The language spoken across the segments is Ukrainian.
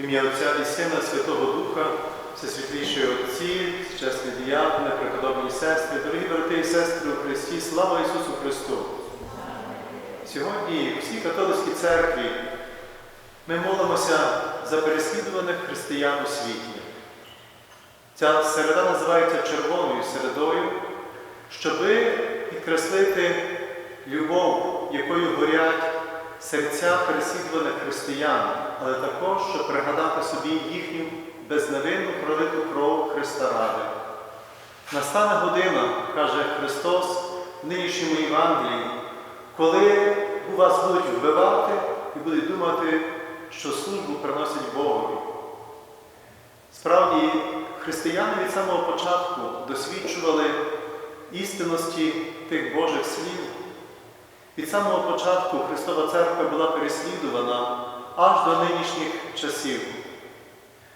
Ім'я Отця і Сина Святого Духа, Всесвітлішої Отці, чесні діякони, преподобні сестри, дорогі брати і сестри у Христі, слава Ісусу Христу! Сьогодні у всій католицькій церкві ми молимося за переслідуваних християн у світі. Ця середа називається червоною середою, щоби підкреслити любов, якою горять серця переслідуваних християн, але також щоб пригадати собі їхню безневинну пролиту кров Христа ради. Настане година, каже Христос в нинішньому Євангелії, коли у вас будуть вбивати і будуть думати, що службу приносять Богові. Справді, християни від самого початку досвідчували істинності тих Божих слів. Від самого початку Христова Церква була переслідувана аж до нинішніх часів.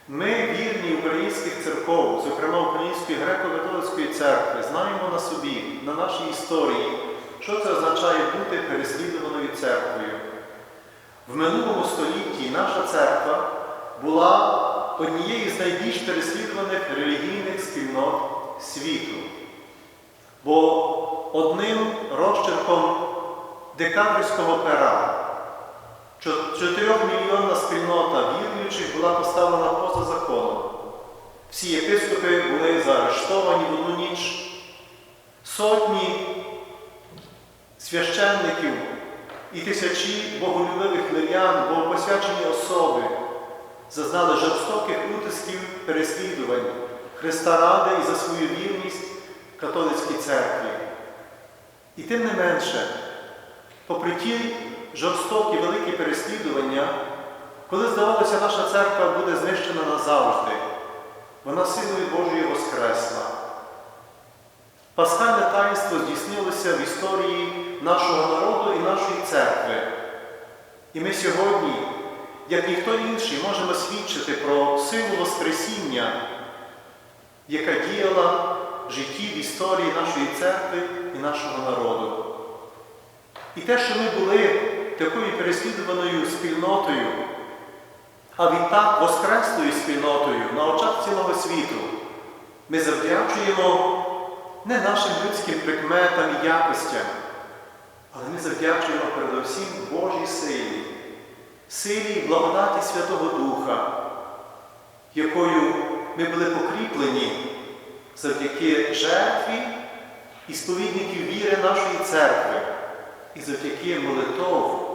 Ми, вірні українських церков, зокрема Української греко-католицької церкви, знаємо на собі, на нашій історії, що це означає бути переслідуваною церквою. В минулому столітті наша церква була однією з найбільш переслідуваних релігійних спільнот світу. Бо одним розчерком декабрьського пера чотирьохмільйонна спільнота віруючих була поставлена поза законом. Всі єпископи були заарештовані в одну ніч. Сотні священників і тисячі боголюбивих мирян, богопосвячені особи зазнали жорстоких утисків переслідувань Христа Ради і за свою вірність католицькій церкві. І тим не менше, попри ті жорстокі великі переслідування, коли, здавалося, наша церква буде знищена назавжди, вона силою Божою воскресла. Пасхальне таїнство здійснилося в історії нашого народу і нашої церкви. І ми сьогодні, як ніхто інший, можемо свідчити про силу Воскресіння, яка діяла в житті в історії нашої церкви і нашого народу. І те, що ми були такою переслідуваною спільнотою, а відтак воскреслою спільнотою на очах цілого світу, ми завдячуємо не нашим людським прикметам і якостям, але ми завдячуємо передусім Божій силі, силі благодаті Святого Духа, якою ми були покріплені завдяки жертві і сповідників віри нашої церкви і завдяки молитов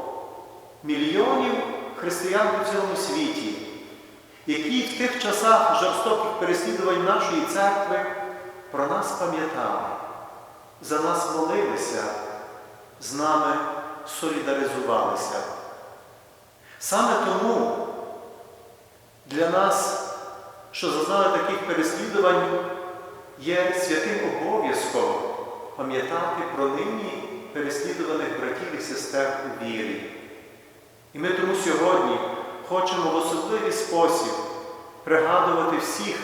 мільйонів християн у цілому світі, які в тих часах жорстоких переслідувань нашої церкви про нас пам'ятали, за нас молилися, з нами солідаризувалися. Саме тому для нас, що зазнали таких переслідувань, є святим обов'язком пам'ятати про нині переслідуваних братів і сестер у вірі. І ми тому сьогодні хочемо в особливий спосіб пригадувати всіх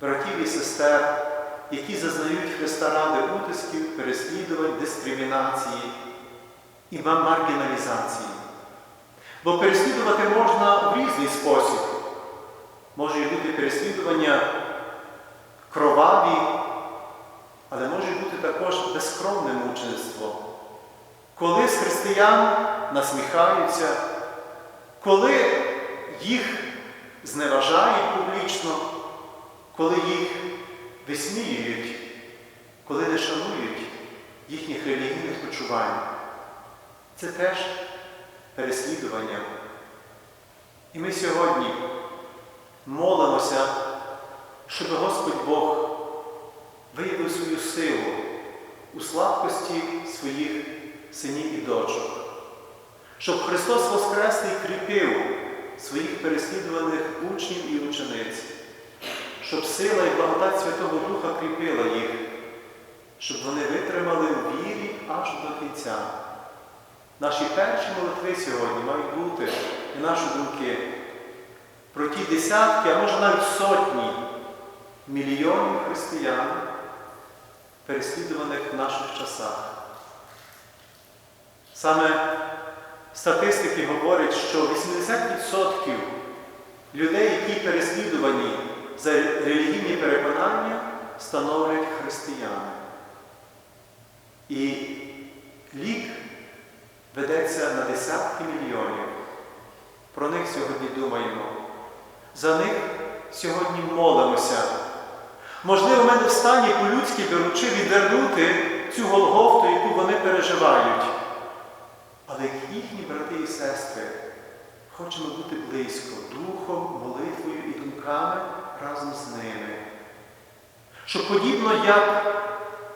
братів і сестер, які зазнають Христа ради утисків, переслідувань, дискримінації і маргіналізації. Бо переслідувати можна в різний спосіб. Може бути переслідування кроваві, але може бути також безкровне мучеництво. Коли з християн насміхаються, коли їх зневажають публічно, коли їх висміюють, коли не шанують їхніх релігійних почувань, це теж переслідування. І ми сьогодні молимося, щоб Господь Бог виявив свою силу у слабкості своїх синів і дочок, щоб Христос Воскресний кріпив своїх переслідуваних учнів і учениць, щоб сила і благодать Святого Духа кріпила їх, щоб вони витримали у вірі аж до кінця. Наші перші молитви сьогодні мають бути і наші думки про ті десятки, а може навіть сотні мільйонів християн, переслідуваних в наших часах. Саме статистики говорять, що 80% людей, які переслідувані за релігійні переконання, становлять християни. І лік ведеться на десятки мільйонів. Про них сьогодні думаємо. За них сьогодні молимося. Можливо, в мене в стані по-людськи беручи відвернути цю Голгофту, яку вони переживають. Але як їхні брати і сестри хочемо бути близько духом, молитвою і думками разом з ними. Щоб подібно як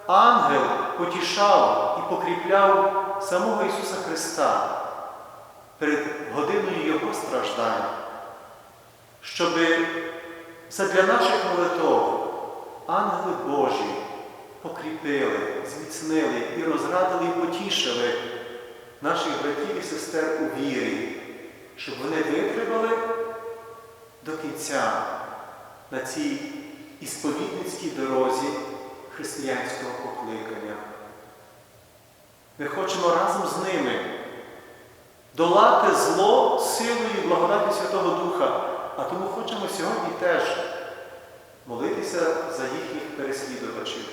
ангел потішав і покріпляв самого Ісуса Христа перед годиною Його страждань, щоб задля наших молитов ангели Божі покріпили, зміцнили і розрадили і потішили наших братів і сестер у вірі, щоб вони витримали до кінця на цій ісповідницькій дорозі християнського покликання. Ми хочемо разом з ними долати зло силою благодаті Святого Духа, а тому хочемо сьогодні теж молитися за їхніх переслідувачів,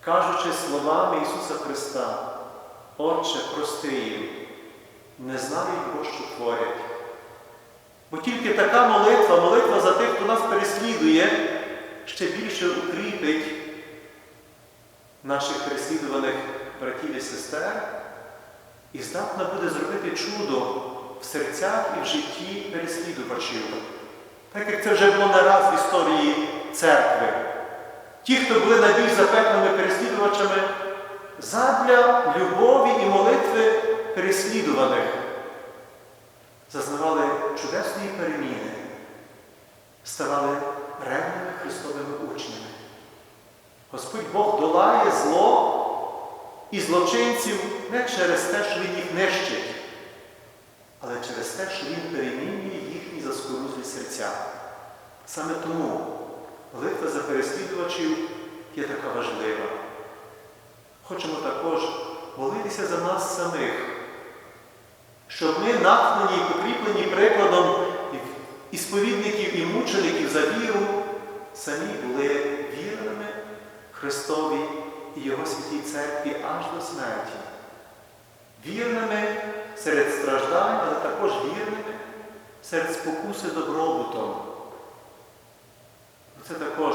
кажучи словами Ісуса Христа, Отче, прости їм, не знають Бо, що творять. Бо тільки така молитва, молитва за тих, хто нас переслідує, ще більше укріпить наших переслідуваних братів і сестер і здатна буде зробити чудо в серцях і в житті переслідувачів. Так як це вже було не раз в історії церкви. Ті, хто були найбільш запеклими переслідувачами, задля любові і молитви переслідуваних, зазнавали чудесної переміни, ставали ревними Христовими учнями. Господь Бог долає зло і злочинців не через те, що Він їх нищить, але через те, що Він перемінює їхні заскорузлі серця. Саме тому молитва за переслідувачів є така важлива. Хочемо також молитися за нас самих, щоб ми, натхнені і покріплені прикладом ісповідників і мучеників за віру, самі були вірними Христові і Його святій церкві аж до смерті. Вірними серед страждань, але також вірними серед спокуси добробутом. Це також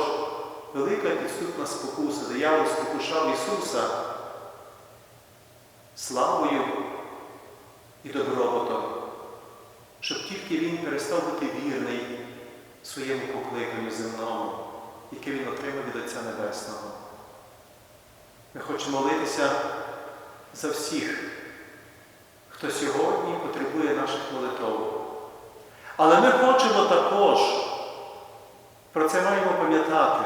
велика підступна спокуса, диявол спокушав Ісуса славою і добробутом, щоб тільки Він перестав бути вірний своєму покликанню земному, яке Він отримав від Отця Небесного. Ми хочемо молитися за всіх, хто сьогодні потребує наших молитов. Але ми хочемо також, про це маємо пам'ятати,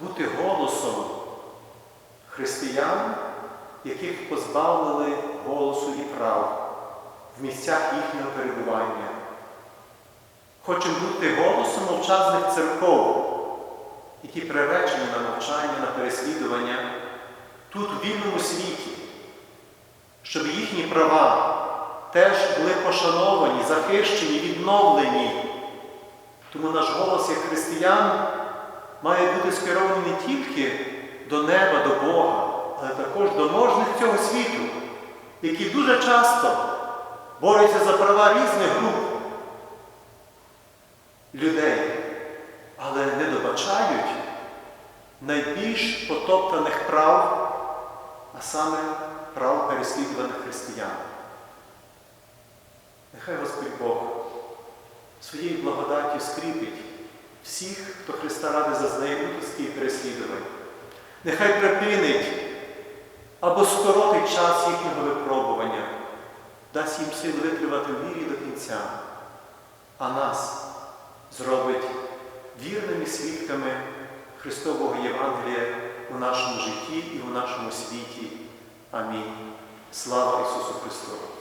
бути голосом християн, яких позбавили голосу і прав в місцях їхнього перебування. Хочемо бути голосом мовчазних церков, які приречені на мовчання, на переслідування тут, у вільному світі, щоб їхні права теж були пошановані, захищені, відновлені. Тому наш голос як християн має бути скерований не тільки до неба, до Бога, але також до можних цього світу, які дуже часто борються за права різних груп людей, але не добачають найбільш потоптаних прав, а саме прав переслідуваних християн. Нехай Господь Бог своєю благодаттю скріпить всіх, хто Христа ради зазнає утиски і переслідувань. Нехай припинить або скоротить час їхнього випробування, дасть їм сил витривати в вірі до кінця, а нас зробить вірними свідками Христового Євангелія у нашому житті і у нашому світі. Амінь. Слава Ісусу Христу!